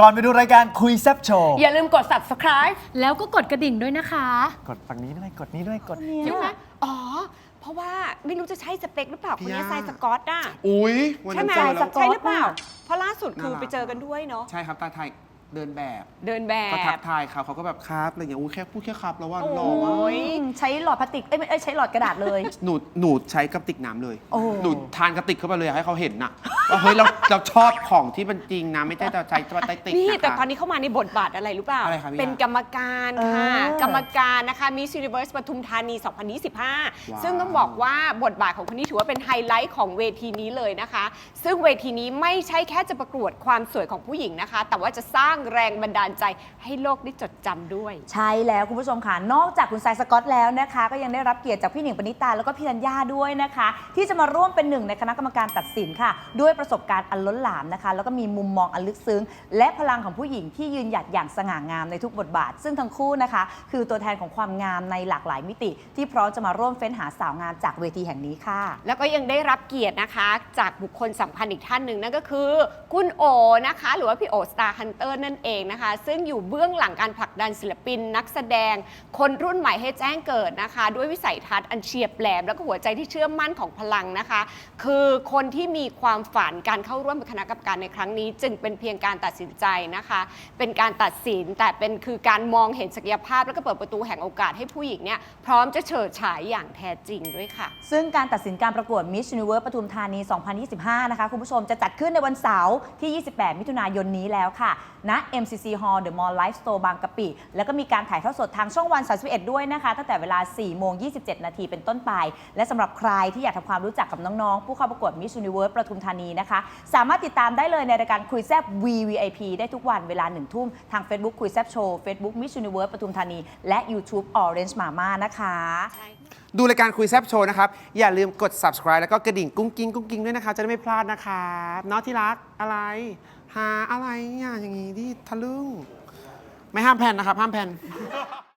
ก่อนไปดูรายการคุยแซบโชว์ อย่าลืมกด subscribe แล้วก็กดกระดิ่งด้วยนะคะกดฝั่งนี้ด้วย กดนี้ด้วย กด ใช่ไหมอ๋อ เพราะว่าไม่รู้จะใช่สเปคหรือเปล่าคนนี้พี่ย่า ทรายสกอตอะอุ้ยวันใช่นั้นไหมเจอแล้ว ใช่หรือเปล่า เพราะล่าสุดคือน่ารัก ไปเจอกันด้วยเนาะใช่ครับตาไทยเดินแบบเดินแบก็ทับ กทายเขาเขาก็แบบครับอะไรอย่างเงี้ยอุ้ยแค่พูดแค่ครับแล้วว่าโอ้หล่อมากยอืมใช้หลอดพลาสติก เอ้ยไม่เอ้ยใช้หลอดกระดาษเลย หนูหนูใช้กระติกน้ำเลย โอ้ หนูทานกระติกเข้าไปเลยอยากให้เขาเห็นน่ะ ว่าเฮ้ยเราเราชอบของที่มันจริงนะ ไม่ใช่เราใช้ตัวไตติกนี่นะคะแต่ตอนนี้เข้ามาในบทบาทอะไรรู้เปล่า อะไรครับพี่เป็นกรรมการค่ะ เออกรรมการนะคะ Miss Universe ปทุมธานี 2025 ซึ่งต้องบอกว่าบทบาทของคนนี้ถือว่าเป็นไฮไลท์ของเวทีนี้เลยนะคะ ซึ่งเวทีนี้ไม่ใช่แค่จะประกวดความสวยของผู้หญิงนะคะ แต่ว่าจะสร้างแรงบันดาลใจให้โลกได้จดจำด้วย ใช่แล้วคุณผู้ชมค่ะ นอกจากคุณทรายสกอตแล้วนะคะ ก็ยังได้รับเกียรติจากพี่หนิงปณิตาแล้วก็พี่ธัญญาด้วยนะคะ ที่จะมาร่วมเป็นหนึ่งในคณะกรรมการตัดสินค่ะ ด้วยประสบการณ์อันล้นหลามนะคะแล้วก็มีมุมมองอันลึกซึ้ง และพลังของผู้หญิงที่ยืนหยัดอย่างสง่างามในทุกบทบาท ซึ่งทั้งคู่นะคะ คือตัวแทนของความงามในหลากหลายมิติ ที่พร้อมจะมาร่วมเฟ้นหาสาวงามจากเวทีแห่งนี้ค่ะ แล้วก็ยังได้รับเกียรตินะคะ จากบุคคลสำคัญอีกท่านหนึ่งนั่นก็คือ คุณโอนะคะ หรือว่าพี่โอสตาร์ฮันเตอร์นั่นเองนะคะ ซึ่งอยู่เบื้องหลังการผลักดันศิลปิน นักแสดง คนรุ่นใหม่ให้แจ้งเกิดนะคะ ด้วยวิสัยทัศน์อันเฉียบแหลม แล้วก็หัวใจที่เชื่อมั่นของพลังนะคะ คือคนที่มีความฝันการเข้าร่วมคณะกรรมการในครั้งนี้ จึงเป็นเพียงการตัดสินใจนะคะ เป็นการตัดสินแต่เป็นคือการมองเห็นศักยภาพ แล้วก็เปิดประตูแห่งโอกาสให้ผู้หญิงเนี่ยพร้อมจะเฉิดฉายอย่างแท้จริงด้วยค่ะ ซึ่งการตัดสินการประกวด Miss Universe ปทุมธานี 2025 นะคะ คุณผู้ชมจะจัดขึ้นในวันเสาร์ที่ 28 มิถุนายนนี้แล้วค่ะณ MCC Hall The Mall Life Store บางกะปิ แล้วก็มีการถ่ายทอดสดทางช่องวัน 31 ด้วยนะคะ ตั้งแต่เวลา 4 โมง 27 นาทีเป็นต้นไป และสำหรับใครที่อยากทำความรู้จักกับน้อง ๆ ผู้เข้าประกวด Miss Universe ปทุมธานีนะคะ สามารถติดตามได้เลยในรายการคุยแซบ VVIP ได้ทุกวันเวลา1ทุ่มทาง Facebook คุยแซบโชว์ Facebook Miss Universe ปทุมธานี และ YouTube Orange Mama นะคะ ดูรายการคุยแซบโชว์นะครับ อย่าลืมกด subscribe แล้วก็กระดิ่งกุ้งกิ้งกุ้งกิ้งด้วยนะคะ จะได้ไม่พลาดนะครับน้องที่รักอะไร หาอะไรเนี่ยอย่างงี้ดิทะลึ่งไม่ห้ามแพนนะครับ ห้ามแพน